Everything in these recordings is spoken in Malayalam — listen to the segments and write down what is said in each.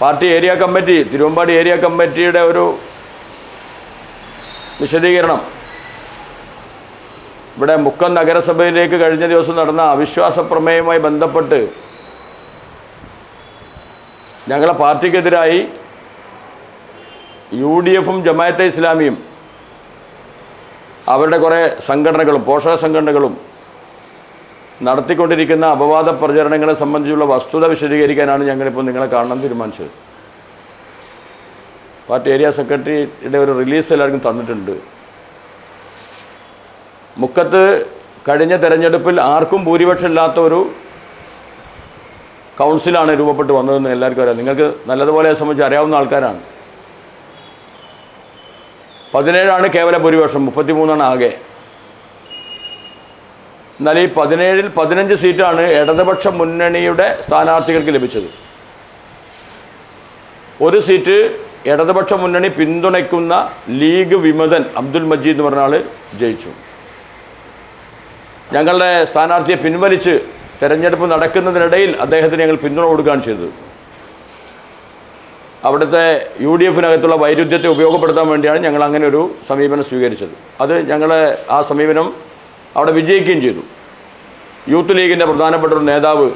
Party area committee Thiruvambadi area കമ്മിറ്റിയുടെ ഒരു വിശദീകരണം. ഇവിടെ മുക്കം നഗരസഭയിലേക്ക് കഴിഞ്ഞ ദിവസം നടന്ന അവിശ്വാസ പ്രമേയവുമായി ബന്ധപ്പെട്ട് ഞങ്ങളെ പാർട്ടിക്കെതിരായി യു ഡി എഫും ജമായത്തെ ഇസ്ലാമിയും അവരുടെ കുറേ സംഘടനകളും പോഷക സംഘടനകളും നടത്തിക്കൊണ്ടിരിക്കുന്ന അപവാദ പ്രചരണങ്ങളെ സംബന്ധിച്ചുള്ള വസ്തുത വിശദീകരിക്കാനാണ് ഞങ്ങളിപ്പോൾ നിങ്ങളെ കാണാൻ തീരുമാനിച്ചത്. പാർട്ടി ഏരിയ സെക്രട്ടറിയുടെ ഒരു റിലീസ് എല്ലാവർക്കും തന്നിട്ടുണ്ട്. മുക്കത്ത് കഴിഞ്ഞ തെരഞ്ഞെടുപ്പിൽ ആർക്കും ഭൂരിപക്ഷം ഇല്ലാത്ത ഒരു കൗൺസിലാണ് രൂപപ്പെട്ട് വന്നതെന്ന് എല്ലാവർക്കും അറിയാം. നിങ്ങൾക്ക് നല്ലതുപോലെ സംബന്ധിച്ച് അറിയാവുന്ന ആൾക്കാരാണ്. പതിനേഴാണ് കേവല ഭൂരിപക്ഷം മുപ്പത്തിമൂന്നാണ് ആകെ. എന്നാൽ ഈ പതിനേഴിൽ പതിനഞ്ച് സീറ്റാണ് ഇടതുപക്ഷ മുന്നണിയുടെ സ്ഥാനാർത്ഥികൾക്ക് ലഭിച്ചത്. ഒരു സീറ്റ് ഇടതുപക്ഷ മുന്നണി പിന്തുണയ്ക്കുന്ന ലീഗ് വിമതൻ അബ്ദുൽ മജീദ് എന്ന് പറഞ്ഞ ആൾ ജയിച്ചു. ഞങ്ങളുടെ സ്ഥാനാർത്ഥിയെ പിൻവലിച്ച് തെരഞ്ഞെടുപ്പ് നടക്കുന്നതിനിടയിൽ അദ്ദേഹത്തിന് ഞങ്ങൾ പിന്തുണ കൊടുക്കുകയാണ് ചെയ്തത്. അവിടുത്തെ യു ഡി എഫിനകത്തുള്ള വൈരുദ്ധ്യത്തെ ഉപയോഗപ്പെടുത്താൻ വേണ്ടിയാണ് ഞങ്ങൾ അങ്ങനെ ഒരു സമീപനം സ്വീകരിച്ചത്. അത് ഞങ്ങളെ ആ സമീപനം അവിടെ വിജയിക്കുകയും ചെയ്തു. യൂത്ത് ലീഗിന്റെ പ്രധാനപ്പെട്ട ഒരു നേതാവ്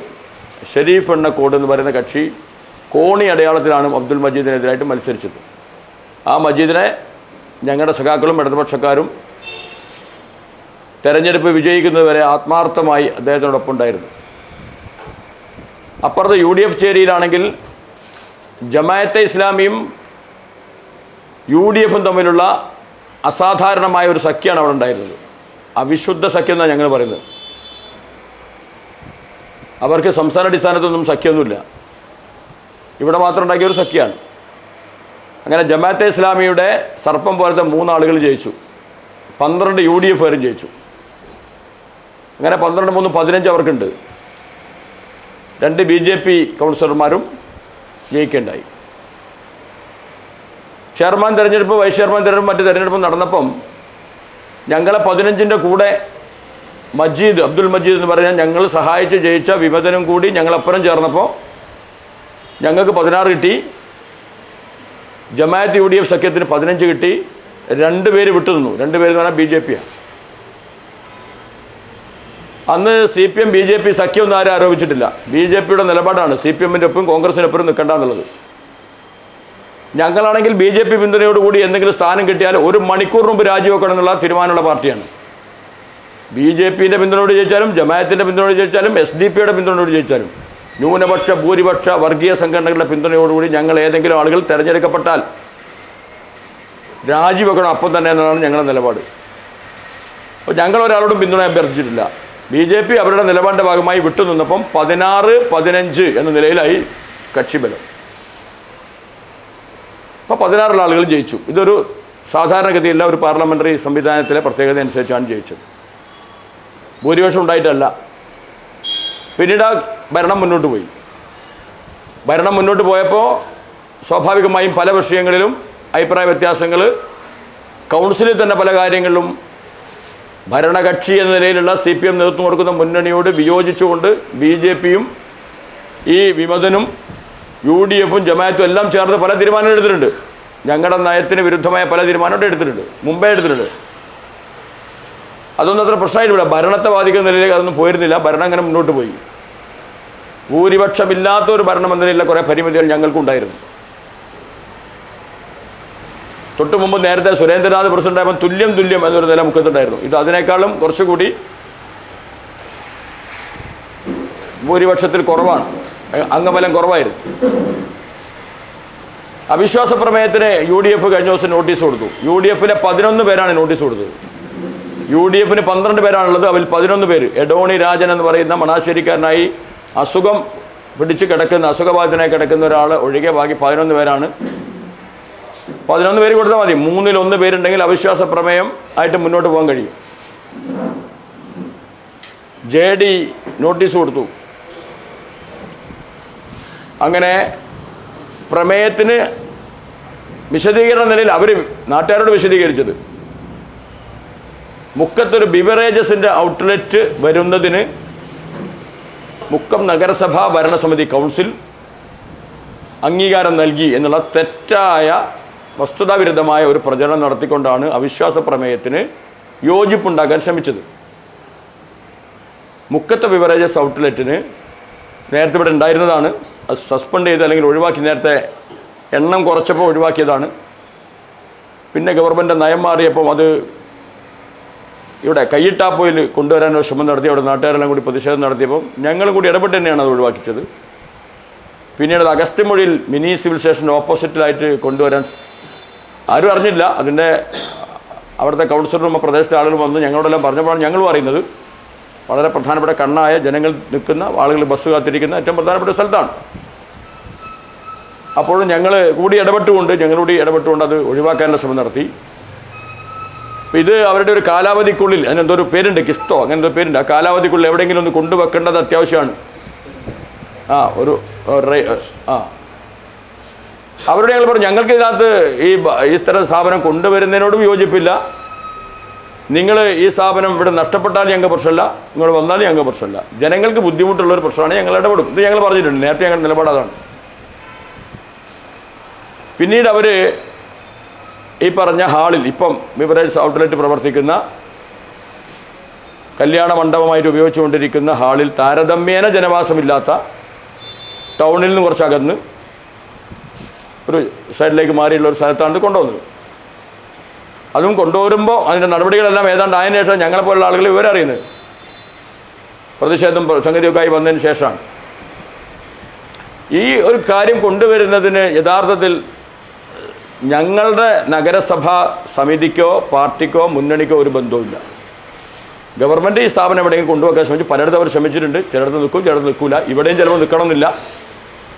ഷെരീഫ് എണ്ണക്കോട് എന്ന് പറയുന്ന കക്ഷി കോണി അടയാളത്തിലാണ് അബ്ദുൽ മജീദിനെതിരായിട്ട് മത്സരിച്ചത്. ആ മജീദിനെ ഞങ്ങളുടെ സഖാക്കളും ഇടതുപക്ഷക്കാരും തെരഞ്ഞെടുപ്പ് വിജയിക്കുന്നതുവരെ ആത്മാർത്ഥമായി അദ്ദേഹത്തിനോടൊപ്പം ഉണ്ടായിരുന്നു. അപ്പുറത്ത് യു ഡി എഫ് ചേരിയിലാണെങ്കിൽ ജമായത്തെ ഇസ്ലാമിയും യു ഡി എഫും തമ്മിലുള്ള അസാധാരണമായ ഒരു സഖ്യമാണ് അവിടെ ഉണ്ടായിരുന്നത്. അവിശുദ്ധ സഖ്യം എന്നാണ് ഞങ്ങൾ പറയുന്നത്. അവർക്ക് സംസ്ഥാന അടിസ്ഥാനത്തൊന്നും സഖ്യമൊന്നുമില്ല. ഇവിടെ മാത്രം ഉണ്ടാക്കിയ ഒരു സഖ്യമാണ് അങ്ങനെ ജമാഅത്തെ ഇസ്ലാമിയുടെ സർപ്പം പോലത്തെ മൂന്നാളുകൾ ജയിച്ചു. പന്ത്രണ്ട് യു ഡി എഫ് വരും ജയിച്ചു. അങ്ങനെ പന്ത്രണ്ട് മൂന്ന് പതിനഞ്ച് അവർക്കുണ്ട്. രണ്ട് ബി ജെ പി കൗൺസിലർമാരും ജയിക്കേണ്ടായി ചെയർമാൻ തിരഞ്ഞെടുപ്പ് വൈസ് ചെയർമാൻ തിരഞ്ഞെടുപ്പ് മറ്റ് തിരഞ്ഞെടുപ്പ് നടന്നപ്പം ഞങ്ങളെ പതിനഞ്ചിന്റെ കൂടെ മജീദ് അബ്ദുൽ മജീദ് എന്ന് പറഞ്ഞാൽ ഞങ്ങൾ സഹായിച്ച് ജയിച്ച വിമതനും കൂടി ഞങ്ങളപ്പുറം ചേർന്നപ്പോൾ ഞങ്ങൾക്ക് പതിനാറ് കിട്ടി. ജമാഅത്ത് യു ഡി എഫ് സഖ്യത്തിന് പതിനഞ്ച് കിട്ടി. രണ്ട് പേര് വിട്ടു നിന്നു രണ്ട് പേര് എന്ന് പറഞ്ഞാൽ ബി ജെ പിയാണ് അന്ന് C P M B J P സഖ്യം ഒന്നും ആരും ആരോപിച്ചിട്ടില്ല. ബി ജെ പിയുടെ നിലപാടാണ് സി പി എമ്മിന്റെ ഒപ്പം കോൺഗ്രസിനൊപ്പം നിൽക്കേണ്ട എന്നുള്ളത്. ഞങ്ങളാണെങ്കിൽ ബി ജെ പി പിന്തുണയോടുകൂടി എന്തെങ്കിലും സ്ഥാനം കിട്ടിയാൽ ഒരു മണിക്കൂർ മുമ്പ് രാജിവെക്കണം എന്നുള്ള തീരുമാനമുള്ള പാർട്ടിയാണ്. ബി ജെ പിന്റെ പിന്തുണയോട് ജയിച്ചാലും ജമായത്തിന്റെ പിന്തുണയോട് ജയിച്ചാലും എസ് ഡി പിയുടെ പിന്തുണയോട് ജയിച്ചാലും ന്യൂനപക്ഷ ഭൂരിപക്ഷ വർഗീയ സംഘടനകളുടെ പിന്തുണയോടുകൂടി ഞങ്ങൾ ഏതെങ്കിലും ആളുകൾ തിരഞ്ഞെടുക്കപ്പെട്ടാൽ രാജിവെക്കണം അപ്പം തന്നെ എന്നതാണ് ഞങ്ങളുടെ നിലപാട്. അപ്പോൾ ഞങ്ങൾ ഒരാളോടും പിന്തുണ അഭ്യർത്ഥിച്ചിട്ടില്ല. ബി ജെ പി അവരുടെ നിലപാടിന്റെ ഭാഗമായി വിട്ടുനിന്നപ്പം പതിനാറ് പതിനഞ്ച് എന്ന നിലയിലായി കക്ഷിബലം. അപ്പോൾ പതിനാറിൽ ആളുകൾ ജയിച്ചു. ഇതൊരു സാധാരണഗതിയില്ല ഒരു പാർലമെന്ററി സംവിധാനത്തിലെ പ്രത്യേകത അനുസരിച്ചാണ് ജയിച്ചത്. ഭൂരിപക്ഷം ഉണ്ടായിട്ടല്ല. പിന്നീട് ആ ഭരണം മുന്നോട്ട് പോയി. ഭരണം മുന്നോട്ട് പോയപ്പോൾ സ്വാഭാവികമായും പല വിഷയങ്ങളിലും അഭിപ്രായ വ്യത്യാസങ്ങൾ കൗൺസിലിൽ തന്നെ പല കാര്യങ്ങളിലും ഭരണകക്ഷി എന്ന നിലയിലുള്ള സി പി എം നേതൃത്വം കൊടുക്കുന്ന മുന്നണിയോട് വിയോജിച്ചുകൊണ്ട് ബി ജെ പിയും ഈ വിമതനും യു ഡി എഫും ജമാഅത്തും എല്ലാം ചേർന്ന് പല തീരുമാനങ്ങൾ എടുത്തിട്ടുണ്ട്. ഞങ്ങളുടെ നയത്തിന് വിരുദ്ധമായ പല തീരുമാനങ്ങളും എടുത്തിട്ടുണ്ട്. മുമ്പേ എടുത്തിട്ടുണ്ട്. അതൊന്നും അത്ര പ്രശ്നമായിട്ടില്ല. ഭരണത്തെ ബാധിക്കുന്ന നിലയിലേക്ക് അതൊന്നും പോയിരുന്നില്ല. ഭരണം അങ്ങനെ മുന്നോട്ട് പോയി. ഭൂരിപക്ഷമില്ലാത്ത ഒരു ഭരണമെന്നതിലുള്ള കുറേ പരിമിതികൾ ഞങ്ങൾക്കുണ്ടായിരുന്നു തൊട്ട് മുമ്പ് നേരത്തെ സുരേന്ദ്രനാഥ് പ്രസിഡന്റായപ്പോൾ തുല്യം തുല്യം എന്നൊരു നില മുഖത്തുണ്ടായിരുന്നു. ഇത് അതിനേക്കാളും കുറച്ചുകൂടി ഭൂരിപക്ഷത്തിൽ കുറവാണ്. അംഗബലം കുറവായിരുന്നു. അവിശ്വാസ പ്രമേയത്തിന് യു ഡി എഫ് കഴിഞ്ഞ ദിവസം നോട്ടീസ് കൊടുത്തു. യു ഡി എഫിലെ പതിനൊന്ന് പേരാണ് നോട്ടീസ് കൊടുത്തത്. യു ഡി എഫിന് പന്ത്രണ്ട് പേരാണുള്ളത് അതിൽ പതിനൊന്ന് പേര് എഡോണി രാജൻ എന്ന് പറയുന്ന മണാശ്ശേരിക്കാരനായി അസുഖം പിടിച്ച് കിടക്കുന്ന അസുഖബാധിതനായി കിടക്കുന്ന ഒരാൾ ഒഴികെ ബാക്കി പതിനൊന്ന് പേരാണ്. പതിനൊന്ന് പേര് കൊടുത്താൽ മതി. മൂന്നിൽ ഒന്ന് പേരുണ്ടെങ്കിൽ അവിശ്വാസ പ്രമേയം ആയിട്ട് മുന്നോട്ട് പോകാൻ കഴിയും. ജെ ഡി നോട്ടീസ് കൊടുത്തു. അങ്ങനെ പ്രമേയത്തിന് വിശദീകരണ നിലയിൽ അവർ നാട്ടുകാരോട് വിശദീകരിച്ചത്. മുക്കത്തൊരു ബിവറേജസിന്റെ ഔട്ട്ലെറ്റ് വരുന്നതിന് മുക്കം നഗരസഭാ ഭരണസമിതി കൗൺസിൽ അംഗീകാരം നൽകി എന്നുള്ള തെറ്റായ വസ്തുതാവിരുദ്ധമായ ഒരു പ്രചരണം നടത്തിക്കൊണ്ടാണ് അവിശ്വാസ പ്രമേയത്തിന് യോജിപ്പുണ്ടാക്കാൻ ശ്രമിച്ചത്. മുക്കത്തെ ബിവറേജസ് ഔട്ട്ലെറ്റിന് നേരത്തെ ഇവിടെ ഉണ്ടായിരുന്നതാണ്. അത് സസ്പെൻഡ് ചെയ്ത് അല്ലെങ്കിൽ ഒഴിവാക്കി നേരത്തെ എണ്ണം കുറച്ചപ്പോൾ ഒഴിവാക്കിയതാണ്. പിന്നെ ഗവൺമെന്റ് നയം മാറിയപ്പം അത് ഇവിടെ കയ്യിട്ടാപ്പോയിൽ കൊണ്ടുവരാനൊരു ശ്രമം നടത്തി അവിടെ നാട്ടുകാരെല്ലാം കൂടി പ്രതിഷേധം നടത്തിയപ്പം ഞങ്ങളും കൂടി ഇടപെട്ട് തന്നെയാണ് അത് ഒഴിവാക്കിച്ചത്. പിന്നീട് അത് അഗസ്ത്യമൊഴിയിൽ മിനി സിവിൽ സ്റ്റേഷന്റെ ഓപ്പോസിറ്റിലായിട്ട് കൊണ്ടുവരാൻ ആരും അറിഞ്ഞില്ല. അതിന്റെ അവിടുത്തെ കൗൺസിലറും പ്രദേശത്തെ ആളുകളും വന്ന് ഞങ്ങളോടെല്ലാം പറഞ്ഞപ്പോഴാണ് ഞങ്ങളും അറിയുന്നത്. വളരെ പ്രധാനപ്പെട്ട കണ്ണായ ജനങ്ങൾ നിൽക്കുന്ന ആളുകൾ ബസ് കാത്തിരിക്കുന്ന ഏറ്റവും പ്രധാനപ്പെട്ട സ്ഥലത്താണ്. അപ്പോഴും ഞങ്ങൾ കൂടി ഇടപെട്ടുകൊണ്ട് ഞങ്ങളൂടി ഇടപെട്ടുകൊണ്ട് അത് ഒഴിവാക്കാനുള്ള ശ്രമം നടത്തി. ഇത് അവരുടെ ഒരു കാലാവധിക്കുള്ളിൽ അതിനെന്തോ ഒരു പേരുണ്ട് കിസ്തോ അങ്ങനെ എന്തോ പേരുണ്ട്. ആ കാലാവധിക്കുള്ളിൽ എവിടെയെങ്കിലും ഒന്ന് കൊണ്ടുവെക്കേണ്ടത് അത്യാവശ്യമാണ്. ആ ഒരു ആ അവരുടെ ഞങ്ങൾ പറഞ്ഞു ഞങ്ങൾക്ക് ഇതിനകത്ത് ഈ ഇത്തരം സ്ഥാപനം കൊണ്ടുവരുന്നതിനോടും യോജിപ്പില്ല. നിങ്ങൾ ഈ സ്ഥാപനം ഇവിടെ നഷ്ടപ്പെട്ടാൽ ഞങ്ങൾക്ക് പ്രശ്നമില്ല. നിങ്ങൾ വന്നാലും ഞങ്ങൾക്ക് പ്രശ്നമില്ല. ജനങ്ങൾക്ക് ബുദ്ധിമുട്ടുള്ള ഒരു പ്രശ്നമാണ് ഞങ്ങൾ ഇടപെടും. ഇത് ഞങ്ങൾ പറഞ്ഞിട്ടുണ്ട്. നേരത്തെ ഞങ്ങളുടെ നിലപാട് അതാണ്. പിന്നീട് അവർ ഈ പറഞ്ഞ ഹാളിൽ ഇപ്പം ബിവറേജ് ഔട്ട്ലെറ്റ് പ്രവർത്തിക്കുന്ന കല്യാണ മണ്ഡപമായിട്ട് ഉപയോഗിച്ചുകൊണ്ടിരിക്കുന്ന ഹാളിൽ താരതമ്യേന ജനവാസമില്ലാത്ത ടൗണിൽ നിന്ന് കുറച്ച് അകന്ന് ഒരു സൈഡിലേക്ക് മാറിയുള്ള ഒരു സ്ഥലത്താണ് കൊണ്ടുവന്നത്. അതും കൊണ്ടുവരുമ്പോൾ അതിന്റെ നടപടികളെല്ലാം ഏതാണ്ട് ആയതിനു ശേഷം ഞങ്ങളെപ്പോലുള്ള ആളുകൾ വിവരറിയുന്നത് പ്രതിഷേധം സംഗതിയൊക്കെ ആയി വന്നതിന് ശേഷമാണ്. ഈ ഒരു കാര്യം കൊണ്ടുവരുന്നതിന് യഥാർത്ഥത്തിൽ ഞങ്ങളുടെ നഗരസഭാ സമിതിക്കോ പാർട്ടിക്കോ മുന്നണിക്കോ ഒരു ബന്ധവുമില്ല. ഗവൺമെന്റ് ഈ സ്ഥാപനം എവിടെയെങ്കിലും കൊണ്ടുവെക്കാൻ ശ്രമിച്ചു. പലയിടത്തും അവർ ശ്രമിച്ചിട്ടുണ്ട്. ചിലടത്ത് നിൽക്കും ചിലടത്ത് നിൽക്കില്ല ഇവിടെയും ചിലപ്പോൾ നിൽക്കണമെന്നില്ല.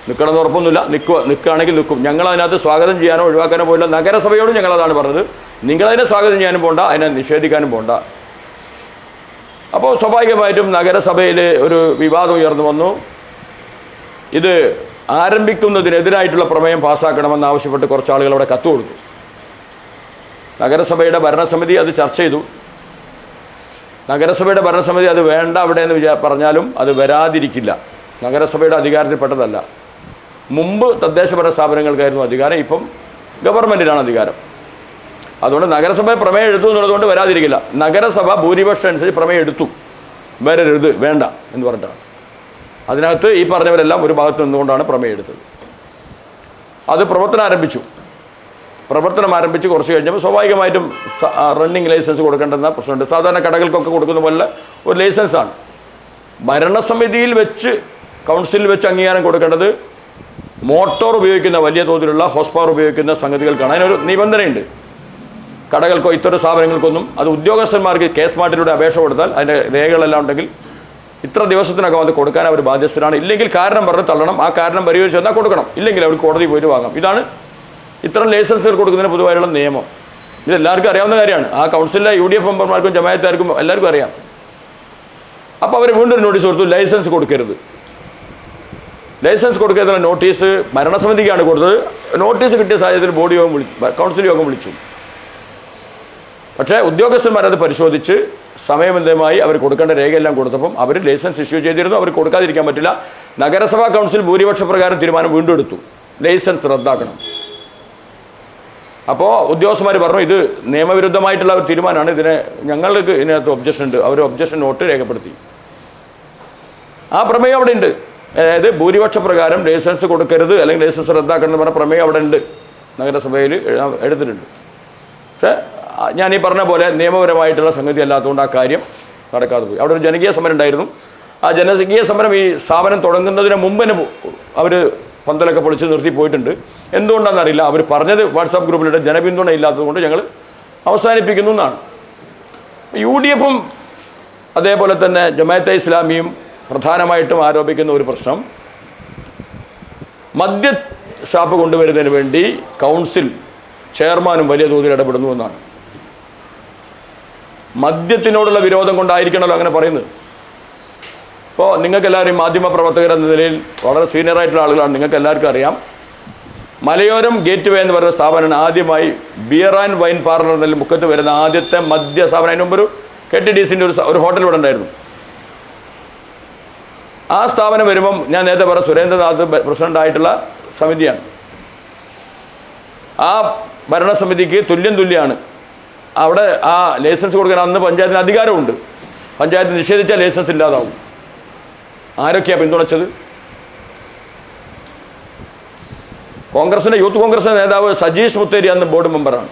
നിൽക്കണമെന്ന് ഉറപ്പൊന്നുമില്ല. നിൽക്കുക നിൽക്കുകയാണെങ്കിൽ നിൽക്കും. ഞങ്ങൾ അതിനകത്ത് സ്വാഗതം ചെയ്യാനോ ഒഴിവാക്കാനോ പോയില്ല. നഗരസഭയോടും ഞങ്ങളതാണ് പറഞ്ഞത്. നിങ്ങളതിനെ സ്വാഗതം ചെയ്യാനും പോണ്ട അതിനെ നിഷേധിക്കാനും പോണ്ട. അപ്പോൾ സ്വാഭാവികമായിട്ടും നഗരസഭയിൽ ഒരു വിവാദം ഉയർന്നു വന്നു. ഇത് ആരംഭിക്കുന്നതിനെതിരായിട്ടുള്ള പ്രമേയം പാസ്സാക്കണമെന്ന് ആവശ്യപ്പെട്ട് കുറച്ച് ആളുകൾ അവിടെ കത്ത് കൊടുത്തു. നഗരസഭയുടെ ഭരണസമിതി അത് ചർച്ച ചെയ്തു. നഗരസഭയുടെ ഭരണസമിതി അത് വേണ്ട അവിടെ എന്ന് വിചാ പറഞ്ഞാലും അത് വരാതിരിക്കില്ല. നഗരസഭയുടെ അധികാരത്തിൽപ്പെട്ടതല്ല മുമ്പ് തദ്ദേശഭരണ സ്ഥാപനങ്ങൾക്കായിരുന്നു അധികാരം ഇപ്പം ഗവൺമെന്റിനാണ് അധികാരം. അതുകൊണ്ട് നഗരസഭ പ്രമേയം എടുത്തു എന്നുള്ളതുകൊണ്ട് വരാതിരിക്കില്ല. നഗരസഭ ഭൂരിപക്ഷം അനുസരിച്ച് പ്രമേയം എടുത്തു. വരരുത് വേണ്ട എന്ന് പറഞ്ഞിട്ടാണ്. അതിനകത്ത് ഈ പറഞ്ഞവരെല്ലാം ഒരു ഭാഗത്ത് നിന്നുകൊണ്ടാണ് പ്രമേയം എടുത്തത്. അത് പ്രവർത്തനം ആരംഭിച്ചു. പ്രവർത്തനം ആരംഭിച്ച് കുറച്ച് കഴിഞ്ഞപ്പോൾ സ്വാഭാവികമായിട്ടും റണ്ണിങ് ലൈസൻസ് കൊടുക്കേണ്ടെന്ന പ്രശ്നമുണ്ട്. സാധാരണ കടകൾക്കൊക്കെ കൊടുക്കുന്ന പോലെ ഒരു ലൈസൻസാണ് ഭരണസമിതിയിൽ വെച്ച് കൗൺസിലിൽ വെച്ച് അംഗീകാരം കൊടുക്കേണ്ടത് മോട്ടോർ ഉപയോഗിക്കുന്ന വലിയ തോതിലുള്ള ഹോസ് പവർ ഉപയോഗിക്കുന്ന സംഗതികൾക്കാണ്. അതിനൊരു നിബന്ധനയുണ്ട്. കടകൾക്കോ ഇത്തരം സ്ഥാപനങ്ങൾക്കൊന്നും അത് ഉദ്യോഗസ്ഥന്മാർക്ക് കേസ് മാറ്റിലൂടെ അപേക്ഷ കൊടുത്താൽ അതിന്റെ രേഖകളെല്ലാം ഉണ്ടെങ്കിൽ ഇത്ര ദിവസത്തിനകം അത് കൊടുക്കാൻ അവർ ബാധ്യസ്ഥരാണ്. ഇല്ലെങ്കിൽ കാരണം പറഞ്ഞ് തള്ളണം. ആ കാരണം പരിഹരിച്ച് എന്നാൽ കൊടുക്കണം. ഇല്ലെങ്കിൽ അവർ കോടതി പോയിട്ട് വാങ്ങാം. ഇതാണ് ഇത്തരം ലൈസൻസുകൾ കൊടുക്കുന്നതിന് പൊതുവായുള്ള നിയമം. ഇതെല്ലാവർക്കും അറിയാവുന്ന കാര്യമാണ്. ആ കൗൺസിലിലെ യു ഡി എഫ് മെമ്പർമാർക്കും ജമായത്തുകാർക്കും എല്ലാവർക്കും അറിയാം. അപ്പോൾ അവർ വീണ്ടും നോട്ടീസ് കൊടുത്തു ലൈസൻസ് കൊടുക്കരുത്. ലൈസൻസ് കൊടുക്കുന്ന നോട്ടീസ് ഭരണസമിതിക്കാണ് കൊടുത്തത്. നോട്ടീസ് കിട്ടിയ സാഹചര്യത്തിൽ ബോർഡ് യോഗം വിളിച്ചു കൗൺസിൽ യോഗം വിളിച്ചു. പക്ഷേ ഉദ്യോഗസ്ഥന്മാരത് പരിശോധിച്ച് സമയബന്ധമായി അവർ കൊടുക്കേണ്ട രേഖയെല്ലാം കൊടുത്തപ്പം അവർ ലൈസൻസ് ഇഷ്യൂ ചെയ്തിരുന്നു. അവർ കൊടുക്കാതിരിക്കാൻ പറ്റില്ല. നഗരസഭാ കൗൺസിൽ ഭൂരിപക്ഷ പ്രകാരം തീരുമാനം വീണ്ടും എടുത്തു ലൈസൻസ് റദ്ദാക്കണം. അപ്പോൾ ഉദ്യോഗസ്ഥന്മാർ പറഞ്ഞു ഇത് നിയമവിരുദ്ധമായിട്ടുള്ള ഒരു തീരുമാനമാണ്. ഇതിനെ ഞങ്ങൾക്ക് ഇതിനകത്ത് ഒബ്ജക്ഷൻ ഉണ്ട്. അവർ ഒബ്ജക്ഷൻ നോട്ട് രേഖപ്പെടുത്തി. ആ പ്രമേയം അവിടെ ഉണ്ട്. അതായത് ഭൂരിപക്ഷ പ്രകാരം ലൈസൻസ് കൊടുക്കരുത് അല്ലെങ്കിൽ ലൈസൻസ് റദ്ദാക്കണം എന്ന് പറഞ്ഞ പ്രമേയം അവിടെ ഉണ്ട്. നഗരസഭയിൽ എടുത്തിട്ടുണ്ട്. പക്ഷേ ഞാൻ ഈ പറഞ്ഞ പോലെ നിയമപരമായിട്ടുള്ള സംഗതി അല്ലാത്തതുകൊണ്ട് ആ കാര്യം നടക്കാതെ പോയി. അവിടെ ഒരു ജനകീയ സമരം ഉണ്ടായിരുന്നു. ആ ജനകീയ സമരം ഈ സ്ഥാപനം തുടങ്ങുന്നതിന് മുമ്പ് തന്നെ അവർ പന്തലൊക്കെ പൊളിച്ച് നിർത്തി പോയിട്ടുണ്ട്. എന്തുകൊണ്ടാണെന്നറിയില്ല. അവർ പറഞ്ഞത് വാട്സാപ്പ് ഗ്രൂപ്പിലിട്ട് ജനപിന്തുണ ഇല്ലാത്തതുകൊണ്ട് ഞങ്ങൾ അവസാനിപ്പിക്കുന്നു എന്നാണ്. യു ഡി എഫും അതേപോലെ തന്നെ ജമാഅത്തെ ഇസ്ലാമിയും പ്രധാനമായിട്ടും ആരോപിക്കുന്ന ഒരു പ്രശ്നം. മദ്യ ഷാപ്പ് കൊണ്ടുവരുന്നതിന് വേണ്ടി കൗൺസിൽ ചെയർമാനും വലിയ തോതിൽ ഇടപെടുന്നു എന്നാണ്. മദ്യത്തിനോടുള്ള വിരോധം കൊണ്ടായിരിക്കണമല്ലോ അങ്ങനെ പറയുന്നത്. ഇപ്പോൾ നിങ്ങൾക്ക് എല്ലാവരും മാധ്യമ പ്രവർത്തകർ എന്ന നിലയിൽ വളരെ സീനിയർ ആയിട്ടുള്ള ആളുകളാണ്. നിങ്ങൾക്ക് എല്ലാവർക്കും അറിയാം. മലയോരം ഗേറ്റ് വേ എന്ന് പറയുന്ന സ്ഥാപനമാണ് ആദ്യമായി ബിയർ ആൻഡ് വൈൻ പാർലർ എന്നതിൽ മുക്കത്ത് വരുന്ന ആദ്യത്തെ മദ്യ സ്ഥാപനം. അതിന് മുമ്പ് ഒരു കെ ടി ഡി സിന്റെ ഒരു ഒരു ഹോട്ടൽ ഇവിടെ ഉണ്ടായിരുന്നു. ആ സ്ഥാപനം വരുമ്പം ഞാൻ നേരത്തെ പറഞ്ഞ സുരേന്ദ്രനാഥ് പ്രസിഡന്റ് ആയിട്ടുള്ള സമിതിയാണ്. ആ ഭരണസമിതിക്ക് തുല്യം തുല്യമാണ് അവിടെ ആ ലൈസൻസ് കൊടുക്കാൻ അന്ന് പഞ്ചായത്തിന് അധികാരമുണ്ട്. പഞ്ചായത്ത് നിഷേധിച്ചാൽ ലൈസൻസ് ഇല്ലാതാവും. ആരൊക്കെയാണ് പിന്തുണച്ചത്? കോൺഗ്രസിന്റെ യൂത്ത് കോൺഗ്രസിന്റെ നേതാവ് സജീഷ് മുത്തേരി അന്ന് ബോർഡ് മെമ്പറാണ്.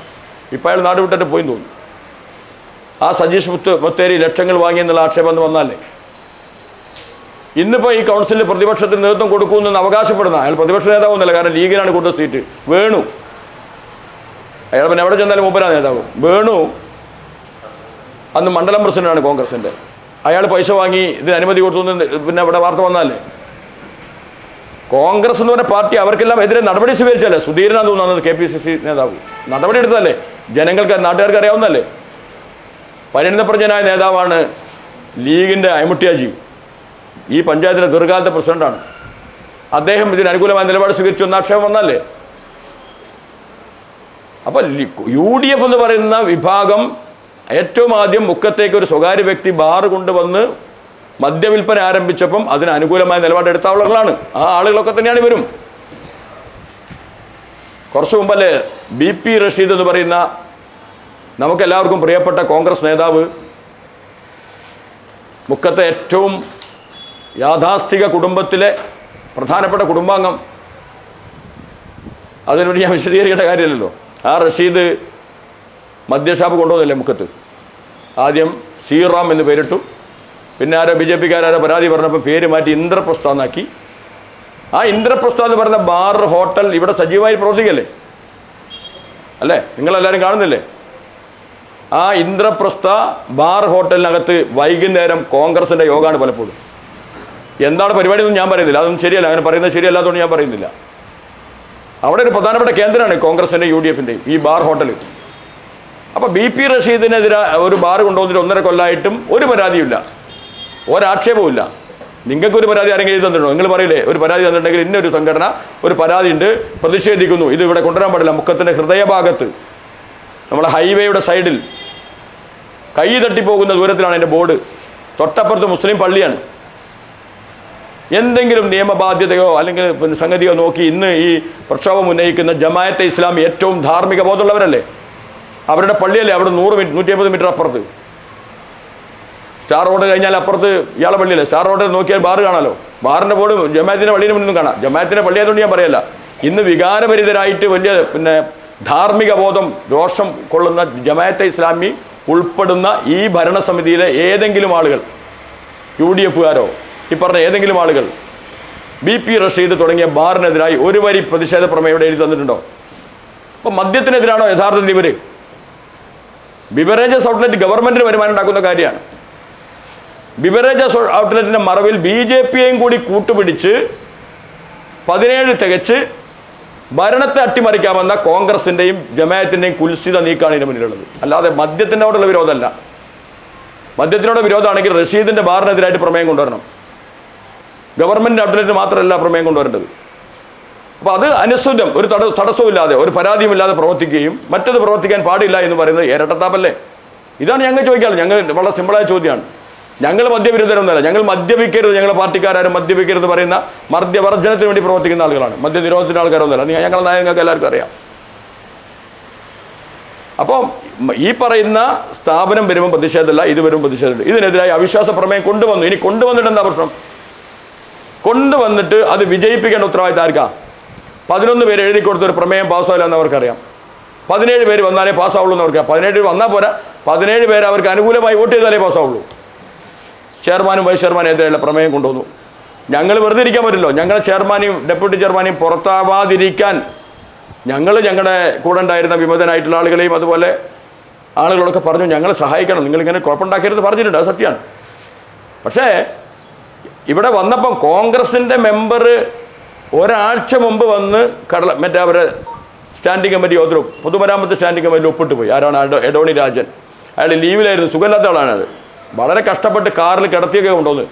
ഇപ്പോൾ അയാൾ നാട് വിട്ടിട്ട് പോയി തോന്നുന്നു. ആ സജീഷ് മുത്ത് മുത്തേരി ലക്ഷങ്ങൾ വാങ്ങിയെന്നുള്ള ആക്ഷേപം എന്ന് വന്നാലേ. ഇന്നിപ്പോൾ ഈ കൗൺസിലിൽ പ്രതിപക്ഷത്തിന് നേതൃത്വം കൊടുക്കുമെന്ന് അവകാശപ്പെടുന്ന അയാൾ പ്രതിപക്ഷ നേതാവൊന്നുമല്ല കാരണം ലീഗിനാണ് കൂടുതൽ സീറ്റ്. വേണു അയാൾ പിന്നെ എവിടെ ചെന്നാലും മൂപ്പരാ നേതാവ്. വേണു. അന്ന് മണ്ഡലം പ്രസിഡന്റാണ് കോൺഗ്രസിന്റെ അയാൾ പൈസ വാങ്ങി ഇതിന് അനുമതി കൊടുത്തു പിന്നെ ഇവിടെ വാർത്ത വന്നാലേ കോൺഗ്രസ് എന്ന് പറഞ്ഞ പാർട്ടി അവർക്കെല്ലാം എതിരെ നടപടി സ്വീകരിച്ചല്ലേ സുധീരനാണ് തോന്നുന്നത് കെ പി സി സി നേതാവ്. നടപടി എടുത്തതല്ലേ? ജനങ്ങൾക്ക് നാട്ടുകാർക്ക് അറിയാവുന്നല്ലേ പരിണിതപ്രജ്ഞനായ നേതാവാണ് ലീഗിന്റെ അയമുട്ടിയാജി ഈ പഞ്ചായത്തിലെ ദീർഘകാലത്തെ പ്രസിഡന്റാണ്. അദ്ദേഹം ഇതിന് അനുകൂലമായ നിലപാട് സ്വീകരിച്ചു എന്ന ആക്ഷേപം വന്നല്ലേ അപ്പോൾ യു ഡി എഫ് എന്ന് പറയുന്ന വിഭാഗം ഏറ്റവും ആദ്യം മുക്കത്തേക്ക് ഒരു സ്വകാര്യ വ്യക്തി ബാർ കൊണ്ടുവന്ന് മദ്യവിൽപ്പന ആരംഭിച്ചപ്പം അതിന് അനുകൂലമായ നിലപാടെടുത്ത ആളുകളാണ്. ആ ആളുകളൊക്കെ തന്നെയാണ് ഇവരും. കുറച്ചു മുമ്പല്ലേ ബി പി റഷീദ് എന്ന് പറയുന്ന നമുക്കെല്ലാവർക്കും പ്രിയപ്പെട്ട കോൺഗ്രസ് നേതാവ് മുക്കത്തെ ഏറ്റവും യാഥാസ്ഥിക കുടുംബത്തിലെ പ്രധാനപ്പെട്ട കുടുംബാംഗം. അതിനുവേണ്ടി ഞാൻ വിശദീകരിക്കേണ്ട കാര്യമില്ലല്ലോ. ആ റഷീദ് മദ്യഷാപ്പ് കൊണ്ടുവന്നില്ലേ മുക്കത്ത്? ആദ്യം സീറാം എന്ന് പേരിട്ടു. പിന്നെ ആരോ ബി ജെ പിക്കാരോ പരാതി പറഞ്ഞപ്പോൾ പേര് മാറ്റി ഇന്ദ്രപ്രസ്ഥ എന്നാക്കി ആ ഇന്ദ്രപ്രസ്ഥ എന്ന് പറയുന്ന ബാർ ഹോട്ടൽ ഇവിടെ സജീവമായി പ്രവർത്തിക്കല്ലേ? അല്ലേ? നിങ്ങളെല്ലാവരും കാണുന്നില്ലേ? ആ ഇന്ദ്രപ്രസ്ഥ ബാർ ഹോട്ടലിനകത്ത് വൈകുന്നേരം കോൺഗ്രസിന്റെ യോഗമാണ് പലപ്പോഴും. എന്താണ് പരിപാടി ഒന്നും ഞാൻ പറയുന്നില്ല. അതൊന്നും ശരിയല്ല. അങ്ങനെ പറയുന്നത് ശരിയല്ലാത്തതുകൊണ്ട് ഞാൻ പറയുന്നില്ല. അവിടെ ഒരു പ്രധാനപ്പെട്ട കേന്ദ്രമാണ് കോൺഗ്രസിന്റെ യു ഡി എഫിന്റെയും ഈ ബാർ ഹോട്ടൽ. അപ്പോൾ ബി പി റഷീദിനെതിരെ ഒരു ബാർ കൊണ്ടുവന്നിട്ട് ഒന്നര കൊല്ലമായിട്ടും ഒരു പരാതിയില്ല ഒരാക്ഷേപവും നിങ്ങൾക്ക് ഒരു പരാതി ആരെങ്കിലും എഴുതി തന്നിട്ടുണ്ടോ? നിങ്ങൾ പറയില്ലേ ഒരു പരാതി തന്നിട്ടുണ്ടെങ്കിൽ ഇന്നൊരു സംഘടന ഒരു പരാതി ഉണ്ട് പ്രതിഷേധിക്കുന്നു. ഇത് ഇവിടെ കൊണ്ടുവരാൻ പാടില്ല. മുക്കത്തിന്റെ ഹൃദയഭാഗത്ത് നമ്മുടെ ഹൈവേയുടെ സൈഡിൽ കൈ തട്ടിപ്പോകുന്ന ദൂരത്തിലാണ് എന്റെ ബോർഡ്. തൊട്ടപ്പുറത്ത് മുസ്ലിം പള്ളിയാണ്. എന്തെങ്കിലും നിയമബാധ്യതയോ അല്ലെങ്കിൽ സംഗതിയോ നോക്കി ഇന്ന് ഈ പ്രക്ഷോഭം ഉന്നയിക്കുന്ന ജമായത്തെ ഇസ്ലാം ഏറ്റവും ധാർമ്മിക ബോധമുള്ളവരല്ലേ? അവരുടെ പള്ളിയല്ലേ? അവിടെ നൂറ് മീറ്റർ നൂറ്റി അമ്പത് മീറ്റർ അപ്പുറത്ത്. സ്റ്റാർ റോഡ് കഴിഞ്ഞാൽ അപ്പുറത്ത് ഇയാളെ പള്ളിയല്ലേ? സ്റ്റാർ റോഡ് നോക്കിയാൽ ബാർ കാണാലോ? ബാറിന്റെ ബോർഡ് ജമായത്തിന്റെ പള്ളിയിൽ മുന്നിലും കാണാം. ജമായത്തിന്റെ പള്ളി അതുകൊണ്ട് ഞാൻ പറയല്ല. ഇന്ന് വികാരഭരിതരായിട്ട് വലിയ പിന്നെ ധാർമ്മിക ബോധം രോഷം കൊള്ളുന്ന ജമായത്തെ ഇസ്ലാമി ഉൾപ്പെടുന്ന ഈ ഭരണസമിതിയിലെ ഏതെങ്കിലും ആളുകൾ യു ഡി എഫുകാരോ ഈ പറഞ്ഞ ഏതെങ്കിലും ആളുകൾ ബി പി റഷീദ് തുടങ്ങിയ ബാറിനെതിരായി ഒരു വരി പ്രതിഷേധ പ്രമേയം ഇവിടെ എഴുതി തന്നിട്ടുണ്ടോ? അപ്പോൾ മദ്യത്തിനെതിരാണോ യഥാർത്ഥത്തിൽ ഇവർ ബിവറേജസ് ഔട്ട്ലെറ്റ് ഗവൺമെന്റിന് വരുമാനം ഉണ്ടാക്കുന്ന കാര്യമാണ്. ബിവറേജസ് ഔട്ട്ലെറ്റിന്റെ മറവിൽ ബി ജെ പിയെയും കൂടി കൂട്ടുപിടിച്ച് പതിനേഴ് തികച്ച് ഭരണത്തെ അട്ടിമറിക്കാമെന്ന കോൺഗ്രസിന്റെയും ജമായത്തിന്റെയും കുൽസിത നീക്കാണ് ഇതിന് മുന്നിലുള്ളത്. അല്ലാതെ മദ്യത്തിനോടുള്ള വിരോധമല്ല. മദ്യത്തിനോട് വിരോധമാണെങ്കിൽ റഷീദിന്റെ ബാറിനെതിരായിട്ട് പ്രമേയം കൊണ്ടുവരണം. ഗവൺമെന്റ് ഔട്ട്ലെറ്റ് മാത്രമല്ല പ്രമേയം കൊണ്ടുവരേണ്ടത്. അപ്പോൾ അത് അനുസൃതം ഒരു തട തടസ്സമില്ലാതെ ഒരു പരാതിയുമില്ലാതെ പ്രവർത്തിക്കുകയും മറ്റത് പ്രവർത്തിക്കാൻ പാടില്ല എന്ന് പറയുന്നത് ഇരട്ടത്താപ്പല്ലേ? ഇതാണ് ഞങ്ങൾ ചോദിക്കാറ്. ഞങ്ങൾ വളരെ സിമ്പിളായ ചോദ്യമാണ്. ഞങ്ങൾ മദ്യവിരുദ്ധരൊന്നുമല്ല. ഞങ്ങൾ മദ്യപിക്കരുത്. ഞങ്ങളെ പാർട്ടിക്കാരും മദ്യപിക്കരുത് പറയുന്ന മദ്യവർജനത്തിന് വേണ്ടി പ്രവർത്തിക്കുന്ന ആളുകളാണ്. മദ്യനിരോധത്തിന്റെ ആൾക്കാരൊന്നുമല്ല. നിങ്ങൾ- ഞങ്ങളുടെ നായകങ്ങൾക്ക് എല്ലാവർക്കും അറിയാം. അപ്പോൾ ഈ പറയുന്ന സ്ഥാപനം വരുമ്പോൾ പ്രതിഷേധമല്ല ഇത് വരുമ്പോൾ പ്രതിഷേധമുണ്ട് ഇതിനെതിരായി അവിശ്വാസ പ്രമേയം കൊണ്ടുവന്നു. ഇനി കൊണ്ടുവന്നിട്ട് എന്താ പ്രശ്നം? കൊണ്ടുവന്നിട്ട് അത് വിജയിപ്പിക്കേണ്ട ഉത്തരവാദിത്തം ആർക്കാ? പതിനൊന്ന് പേര് എഴുതി കൊടുത്ത ഒരു പ്രമേയം പാസ്സാവില്ല എന്ന് അവർക്കറിയാം. പതിനേഴ് പേര് വന്നാലേ പാസ്സാവുള്ളൂ എന്ന് അവർക്കറിയാം. പതിനേഴ് വന്നാൽ പോരാ. പതിനേഴ് പേര് അവർക്ക് അനുകൂലമായി വോട്ട് ചെയ്താലേ പാസ്സാവുള്ളൂ. ചെയർമാനും വൈസ് ചെയർമാനും എതിരെയുള്ള പ്രമേയം കൊണ്ടുവന്നു. ഞങ്ങൾ വെറുതെ ഇരിക്കാൻ പറ്റില്ലോ ഞങ്ങളുടെ ചെയർമാനെയും ഡെപ്യൂട്ടി ചെയർമാനെയും പുറത്താവാതിരിക്കാൻ ഞങ്ങൾ ഞങ്ങളുടെ കൂടെ ഉണ്ടായിരുന്ന വിമതനായിട്ടുള്ള ആളുകളെയും അതുപോലെ ആളുകളോടൊക്കെ പറഞ്ഞു ഞങ്ങളെ സഹായിക്കണം. നിങ്ങളിങ്ങനെ കുഴപ്പമുണ്ടാക്കരുത് പറഞ്ഞിട്ടുണ്ട്. അത് സത്യമാണ്. പക്ഷേ ഇവിടെ വന്നപ്പം കോൺഗ്രസിന്റെ മെമ്പർ ഒരാഴ്ച മുമ്പ് വന്ന് കടല മറ്റേ അവരെ സ്റ്റാൻഡിംഗ് കമ്മിറ്റി യോഗത്തിൽ പൊതുമരാമത്ത് സ്റ്റാൻഡിങ് കമ്മിറ്റിയിൽ ഒപ്പിട്ട് പോയി. ആരാണ്? എടോണി രാജൻ. അയാൾ ലീവിലായിരുന്നു. സുഖമില്ലാത്ത ആളാണ് അത്. വളരെ കഷ്ടപ്പെട്ട് കാറിൽ കിടത്തിയൊക്കെ കൊണ്ടുവന്ന്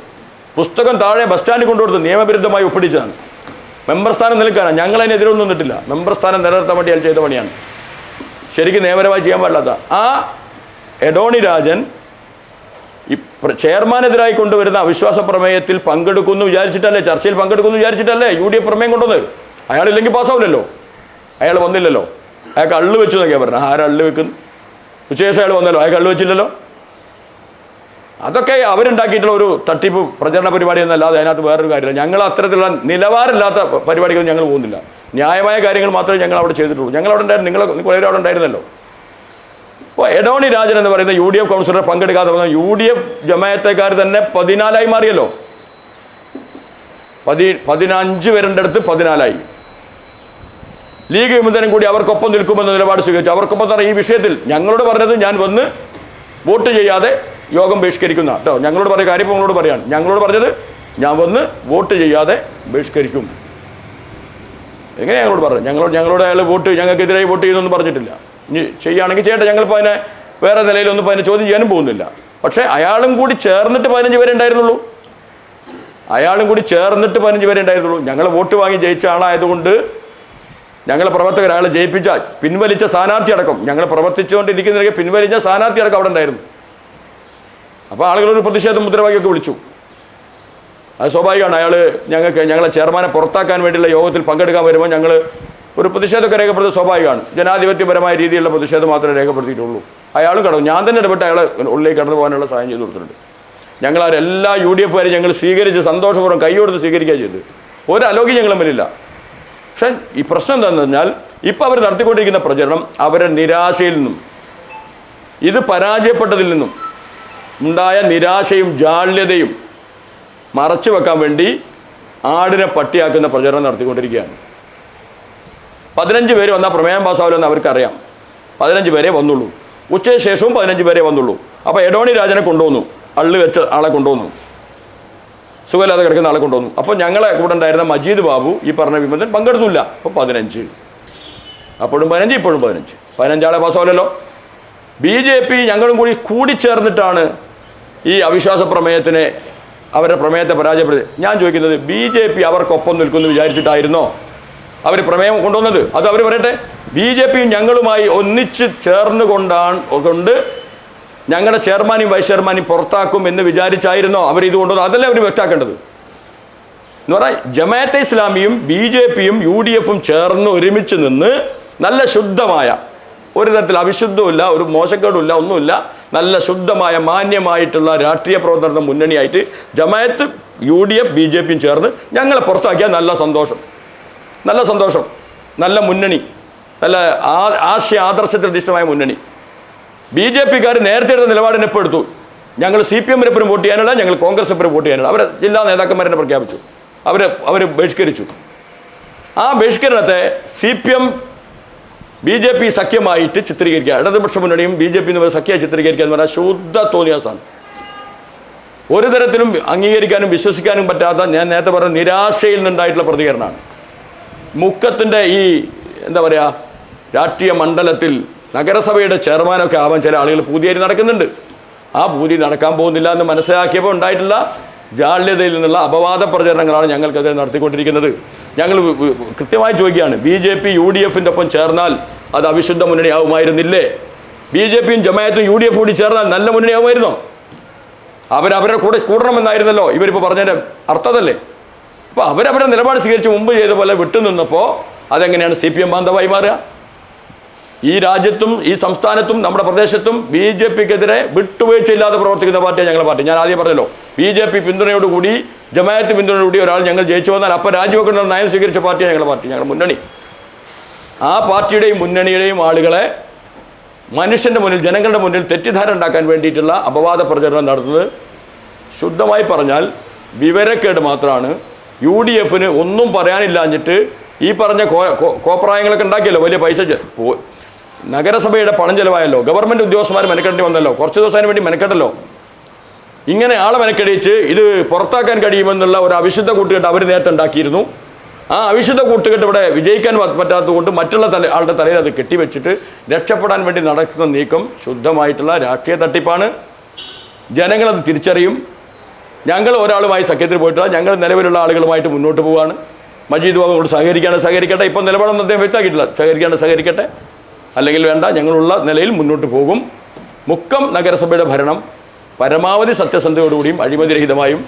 പുസ്തകം താഴെ ബസ് സ്റ്റാൻഡിൽ കൊണ്ടുകൊടുത്ത് നിയമവിരുദ്ധമായി ഒപ്പിടിച്ചതാണ്. മെമ്പർ സ്ഥാനം നിൽക്കാനാണ് ഞങ്ങൾ അതിനെതിരൊന്നും നിന്നിട്ടില്ല. മെമ്പർ സ്ഥാനം നിലനിർത്താൻ വേണ്ടി അയാൾ ചെയ്ത പണിയാണ്. ശരിക്കും നിയമപരമായി ചെയ്യാൻ പാടില്ലാത്ത ആ എഡോണി രാജൻ ഈ ചെയർമാനെതിരായി കൊണ്ടുവരുന്ന അവിശ്വാസ പ്രമേയത്തിൽ പങ്കെടുക്കുന്നു വിചാരിച്ചിട്ടല്ലേ? ചർച്ചയിൽ പങ്കെടുക്കുന്നു വിചാരിച്ചിട്ടല്ലേ? യു ഡി എഫ് പ്രമേയം കൊണ്ടുവന്നത് അയാളില്ലെങ്കിൽ പാസ്സാവില്ലല്ലോ. അയാൾ വന്നില്ലല്ലോ. അയാൾക്ക് അള്ളു വെച്ചു എന്നൊക്കെയാണ് പറഞ്ഞത്. ആരാ അള്ളു വെക്കുന്നു ഉച്ചശേഷം അയാൾ വന്നല്ലോ. അയാൾക്ക് അള്ളു വെച്ചില്ലല്ലോ? അതൊക്കെ അവരുണ്ടാക്കിയിട്ടുള്ള ഒരു തട്ടിപ്പ് പ്രചരണ പരിപാടി എന്നല്ലാതെ അതിനകത്ത് വേറൊരു കാര്യമില്ല. ഞങ്ങൾ അത്തരത്തിലുള്ള നിലവാരമില്ലാത്ത പരിപാടികൾ ഞങ്ങൾ പോകുന്നില്ല. ന്യായമായ കാര്യങ്ങൾ മാത്രമേ ഞങ്ങൾ അവിടെ ചെയ്തിട്ടുള്ളൂ. ഞങ്ങൾ അവിടെ ഉണ്ടായിരുന്നു. നിങ്ങൾ കുറേ അവിടെ ഉണ്ടായിരുന്നല്ലോ. അപ്പോൾ എഡോണി രാജൻ എന്ന് പറയുന്ന യു ഡി എഫ് കൗൺസിലർ പങ്കെടുക്കാതെ വന്ന യു ഡി എഫ് ജമായത്തേക്കാർ തന്നെ പതിനാലായി മാറിയല്ലോ. പതി പതിനഞ്ച് പേരുടെ അടുത്ത് പതിനാലായി. ലീഗ് വിമതനും കൂടി അവർക്കൊപ്പം നിൽക്കുമെന്ന നിലപാട് സ്വീകരിച്ചു. അവർക്കൊപ്പം തന്നെ ഈ വിഷയത്തിൽ ഞങ്ങളോട് പറഞ്ഞത് ഞാൻ വന്ന് വോട്ട് ചെയ്യാതെ യോഗം ബഹിഷ്കരിക്കുന്ന. കേട്ടോ ഞങ്ങളോട് പറയുക കാര്യം നിങ്ങളോട് പറയാണ്. ഞങ്ങളോട് പറഞ്ഞത് ഞാൻ വന്ന് വോട്ട് ചെയ്യാതെ ബഹിഷ്കരിക്കും. എങ്ങനെ ഞങ്ങളോട് പറഞ്ഞത്? ഞങ്ങളോട് ഞങ്ങളോട് അയാൾ വോട്ട് ഞങ്ങൾക്കെതിരായി വോട്ട് ചെയ്യുന്നൊന്നും പറഞ്ഞിട്ടില്ല. ഇനി ചെയ്യുകയാണെങ്കിൽ ചെയ്യട്ടെ. ഞങ്ങളിപ്പോൾ അതിനെ വേറെ നിലയിലൊന്നും അതിനെ ചോദ്യം ചെയ്യാനും പോകുന്നില്ല. പക്ഷേ അയാളും കൂടി ചേർന്നിട്ട് പതിനഞ്ച് പേരെ ഉണ്ടായിരുന്നുള്ളൂ. അയാളും കൂടി ചേർന്നിട്ട് പതിനഞ്ച് പേരെ ഉണ്ടായിരുന്നുള്ളൂ. ഞങ്ങൾ വോട്ട് വാങ്ങി ജയിച്ച ആളായതുകൊണ്ട് ഞങ്ങളെ പ്രവർത്തകർ അയാളെ ജയിപ്പിച്ച പിൻവലിച്ച സ്ഥാനാർത്ഥി അടക്കം. ഞങ്ങൾ പ്രവർത്തിച്ചുകൊണ്ടിരിക്കുന്നില്ലെങ്കിൽ പിൻവലിച്ച സ്ഥാനാർത്ഥി അടക്കം അവിടെ ഉണ്ടായിരുന്നു. അപ്പോൾ ആളുകളൊരു പ്രതിഷേധം മുദ്രവാക്കിയൊക്കെ വിളിച്ചു. അത് സ്വാഭാവികമാണ്. അയാൾ ഞങ്ങൾക്ക് ഞങ്ങളെ ചെയർമാനെ പുറത്താക്കാൻ വേണ്ടിയുള്ള യോഗത്തിൽ പങ്കെടുക്കാൻ വരുമ്പോൾ ഞങ്ങൾ ഒരു പ്രതിഷേധമൊക്കെ രേഖപ്പെടുത്തുന്നത് സ്വാഭാവികമാണ്. ജനാധിപത്യപരമായ രീതിയിലുള്ള പ്രതിഷേധം മാത്രമേ രേഖപ്പെടുത്തിയിട്ടുള്ളൂ. അയാളും കടന്നു. ഞാൻ തന്നെ ഇടപെട്ട് അയാളെ ഉള്ളിലേക്ക് കടന്നു പോകാനുള്ള സഹായം ചെയ്തു കൊടുത്തിട്ടുണ്ട്. ഞങ്ങൾ എല്ലാ യു ഡി എഫുകാരും ഞങ്ങൾ സ്വീകരിച്ച് സന്തോഷപൂർവം കൈയോടുത്ത് സ്വീകരിക്കുക ചെയ്ത് ഒരു അലോകി ഞങ്ങൾ മുന്നില്ല പക്ഷേ ഈ പ്രശ്നം എന്താണെന്ന് പറഞ്ഞാൽ ഇപ്പോൾ അവർ നടത്തിക്കൊണ്ടിരിക്കുന്ന പ്രചരണം അവരുടെ നിരാശയിൽ നിന്നും ഇത് പരാജയപ്പെട്ടതിൽ നിന്നും ഉണ്ടായ നിരാശയും ജാള്യതയും മറച്ചു വെക്കാൻ വേണ്ടി ആടിനെ പട്ടിയാക്കുന്ന പ്രചരണം നടത്തിക്കൊണ്ടിരിക്കുകയാണ്. പതിനഞ്ച് പേര് വന്നാൽ പ്രമേയം പാസ്സാവില്ലെന്ന് അവർക്കറിയാം. പതിനഞ്ച് പേരെ വന്നുള്ളൂ. ഉച്ചയ്ക്ക് ശേഷവും പതിനഞ്ച് പേരെ വന്നുള്ളൂ. അപ്പോൾ എഡോണി രാജനെ കൊണ്ടുവന്നു. അള്ളു വെച്ച ആളെ കൊണ്ടുവന്നു. സുഖമില്ലാതെ കിടക്കുന്ന ആളെ കൊണ്ടുവന്നു. അപ്പോൾ ഞങ്ങളെ കൂടെ ഉണ്ടായിരുന്ന മജീദ് ബാബു ഈ പറഞ്ഞ വിമതൻ പങ്കെടുത്തില്ല. അപ്പോൾ പതിനഞ്ച്. അപ്പോഴും പതിനഞ്ച് ഇപ്പോഴും പതിനഞ്ച്. പതിനഞ്ചാളെ പാസ്സാവില്ലല്ലോ. ബി ജെ പി ഞങ്ങളും കൂടി കൂടിച്ചേർന്നിട്ടാണ് ഈ അവിശ്വാസ പ്രമേയത്തിനെ അവരുടെ പ്രമേയത്തെ പരാജയപ്പെടുത്തി ഞാൻ ചോദിക്കുന്നത് ബി ജെ പി അവർക്കൊപ്പം നിൽക്കുമെന്ന് വിചാരിച്ചിട്ടായിരുന്നോ? അവർ പ്രമേയം കൊണ്ടുവന്നത്. അത് അവർ പറയട്ടെ? ബി ജെ പിയും ഞങ്ങളുമായി ഒന്നിച്ച് ചേർന്ന് കൊണ്ടാണ് കൊണ്ട് ഞങ്ങളുടെ ചെയർമാനും വൈസ് ചെയർമാനും പുറത്താക്കും എന്ന് വിചാരിച്ചായിരുന്നോ അവർ ഇത് കൊണ്ടുവന്നത് അതല്ലേ അവർ വ്യക്തമാക്കേണ്ടത്? എന്ന് പറഞ്ഞാൽ ജമാഅത്തെ ഇസ്ലാമിയും ബി ജെ പിയും യു ഡി എഫും ചേർന്ന് ഒരുമിച്ച് നിന്ന് നല്ല ശുദ്ധമായ ഒരു തരത്തിൽ അവിശുദ്ധമില്ല ഒരു മോശക്കേടുമില്ല ഒന്നുമില്ല നല്ല ശുദ്ധമായ മാന്യമായിട്ടുള്ള രാഷ്ട്രീയ പ്രവർത്തനത്തിന് മുന്നണിയായിട്ട് Jamaat U D F B J പിയും ചേർന്ന് ഞങ്ങളെ പുറത്താക്കിയാൽ നല്ല സന്തോഷം. നല്ല സന്തോഷം നല്ല മുന്നണി നല്ല ആ- ആശയ ആദർശത്തിൽ അധിഷ്ഠിതമായ മുന്നണി. ബി ജെ പിക്കാർ നേരത്തെ എടുത്ത നിലപാടിനെ ഇപ്പോൾ എടുത്തു. ഞങ്ങൾ സി പി എമ്മിനെപ്പുറം വോട്ട് ചെയ്യാനുള്ള ഞങ്ങൾ കോൺഗ്രസ് എപ്പോഴും വോട്ട് ചെയ്യാനുള്ള അവരെ ജില്ലാ നേതാക്കന്മാരെ പ്രഖ്യാപിച്ചു. അവർ അവർ ബഹിഷ്കരിച്ചു. ആ ബഹിഷ്കരണത്തെ C P M B J P സഖ്യമായിട്ട് ചിത്രീകരിക്കുക. ഇടതുപക്ഷ മുന്നണിയും ബി ജെ പി എന്ന് സഖ്യമായി ചിത്രീകരിക്കുക എന്ന് പറഞ്ഞാൽ ശുദ്ധ തോന്നിയാസാണ്. ഒരു തരത്തിലും അംഗീകരിക്കാനും വിശ്വസിക്കാനും പറ്റാത്ത ഞാൻ നേരത്തെ പറഞ്ഞ നിരാശയിൽ നിന്നുണ്ടായിട്ടുള്ള പ്രതികരണമാണ്. മുക്കത്തിന്റെ ഈ എന്താ പറയുക രാഷ്ട്രീയ മണ്ഡലത്തിൽ നഗരസഭയുടെ ചെയർമാനൊക്കെ ആവാൻ ചില ആളുകൾ പൂതിയേരി നടക്കുന്നുണ്ട്. ആ പൂതി നടക്കാൻ പോകുന്നില്ല എന്ന് മനസ്സിലാക്കിയപ്പോൾ ഉണ്ടായിട്ടുള്ള ജാള്യതയിൽ നിന്നുള്ള അപവാദ പ്രചരണങ്ങളാണ് ഞങ്ങൾക്കെതിരെ നടത്തിക്കൊണ്ടിരിക്കുന്നത്. ഞങ്ങൾ കൃത്യമായി ചോദിക്കുകയാണ് B J P U D എഫിന്റെ ഒപ്പം ചേർന്നാൽ അത് അവിശുദ്ധ മുന്നണിയാവുമായിരുന്നില്ലേ ബി ജെ പിയും ജമായത്തും യു ഡി എഫ് കൂടി ചേർന്നാൽ നല്ല മുന്നണിയാവുമായിരുന്നോ അവരവരുടെ കൂടെ കൂടണമെന്നായിരുന്നല്ലോ ഇവരിപ്പോൾ പറഞ്ഞതിന്റെ അർത്ഥതല്ലേ? അപ്പോൾ അവരവരുടെ നിലപാട് സ്വീകരിച്ച് മുമ്പ് ചെയ്ത പോലെ വിട്ടുനിന്നപ്പോൾ അതെങ്ങനെയാണ് സി പി എം ബാന്ധവായി മാറുക? ഈ രാജ്യത്തും ഈ സംസ്ഥാനത്തും നമ്മുടെ പ്രദേശത്തും ബി ജെ പിക്കെതിരെ വിട്ടുവീഴ്ചയില്ലാതെ പ്രവർത്തിക്കുന്ന പാർട്ടിയാണ് ഞങ്ങളുടെ പാർട്ടി. ഞാൻ ആദ്യം പറഞ്ഞല്ലോ ബി ജെ പി പിന്തുണയോടുകൂടി ജമായത്ത് പിന്തുണയോടുകൂടി ഒരാൾ ഞങ്ങൾ ജയിച്ചു വന്നാൽ അപ്പം രാജിവെക്കുന്ന നയം സ്വീകരിച്ച പാർട്ടിയാണ് ഞങ്ങളുടെ പാർട്ടി ഞങ്ങളുടെ മുന്നണി. ആ പാർട്ടിയുടെയും മുന്നണിയുടെയും ആളുകളെ മനുഷ്യന്റെ മുന്നിൽ ജനങ്ങളുടെ മുന്നിൽ തെറ്റിദ്ധാരണ ഉണ്ടാക്കാൻ വേണ്ടിയിട്ടുള്ള അപവാദ പ്രചരണം നടത്തുന്നത് ശുദ്ധമായി പറഞ്ഞാൽ വിവരക്കേട് മാത്രമാണ് യു ഡി എഫിന് ഒന്നും പറയാനില്ലാഞ്ഞിട്ട് ഈ പറഞ്ഞ കോപ്രായങ്ങളൊക്കെ ഉണ്ടാക്കിയല്ലോ വലിയ പൈസ നഗരസഭയുടെ പണം ചെലവായല്ലോ ഗവൺമെന്റ് ഉദ്യോഗസ്ഥന്മാർ മെനക്കെട്ടി വന്നല്ലോ കുറച്ച് ദിവസത്തിന് വേണ്ടി മെനക്കെട്ടല്ലോ ഇങ്ങനെ ആളെ മെനക്കെടിച്ച് ഇത് പുറത്താക്കാൻ കഴിയുമെന്നുള്ള ഒരു അവിശുദ്ധ കൂട്ടുകെട്ട് അവർ നേരത്തെ ഉണ്ടാക്കിയിരുന്നു. ആ അവിശുദ്ധ കൂട്ടുകെട്ട് ഇവിടെ വിജയിക്കാൻ പറ്റാത്തതുകൊണ്ട് മറ്റുള്ള തല ആളുടെ തലയിൽ അത് കെട്ടിവെച്ചിട്ട് രക്ഷപ്പെടാൻ വേണ്ടി നടക്കുന്ന നീക്കം ശുദ്ധമായിട്ടുള്ള രാഷ്ട്രീയ തട്ടിപ്പാണ്. ജനങ്ങളത് തിരിച്ചറിയും. ഞങ്ങൾ ഒരാളുമായി സഖ്യത്തിൽ പോയിട്ടില്ല. ഞങ്ങൾ നിലവിലുള്ള ആളുകളുമായിട്ട് മുന്നോട്ട് പോവുകയാണ് മജീദ് ബാബു കൊണ്ട് സഹകരിക്കാണ് സഹകരിക്കട്ടെ. ഇപ്പം നിലപാടൊന്നും അദ്ദേഹം വ്യക്തമാക്കിയിട്ടില്ല. സഹകരിക്കാണ് സഹകരിക്കട്ടെ. അല്ലെങ്കിൽ വേണ്ട ഞങ്ങളുള്ള നിലയിൽ മുന്നോട്ട് പോകും. മുക്കം നഗരസഭയുടെ ഭരണം പരമാവധി സത്യസന്ധയോടുകൂടിയും അഴിമതിരഹിതമായും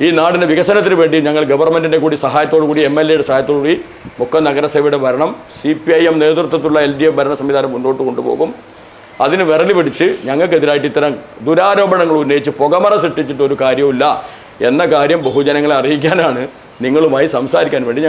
ഈ നാടിന്റെ വികസനത്തിന് വേണ്ടി ഞങ്ങൾ ഗവൺമെന്റിന്റെ കൂടി സഹായത്തോടു കൂടി എം എൽ എയുടെ സഹായത്തോടു കൂടി മുക്കം നഗരസഭയുടെ ഭരണം സി പി ഐ എം നേതൃത്വത്തിലുള്ള എൽ ഡി എഫ് ഭരണ സംവിധാനം മുന്നോട്ട് കൊണ്ടുപോകും. അതിന് വിരലി പിടിച്ച് ഞങ്ങൾക്കെതിരായിട്ട് ഇത്തരം ദുരാരോപണങ്ങൾ ഉന്നയിച്ച് പുകമറ സൃഷ്ടിച്ചിട്ട് ഒരു കാര്യവുമില്ല എന്ന കാര്യം ബഹുജനങ്ങളെ അറിയിക്കാനാണ് നിങ്ങളുമായി സംസാരിക്കാൻ വേണ്ടി ഞങ്ങൾ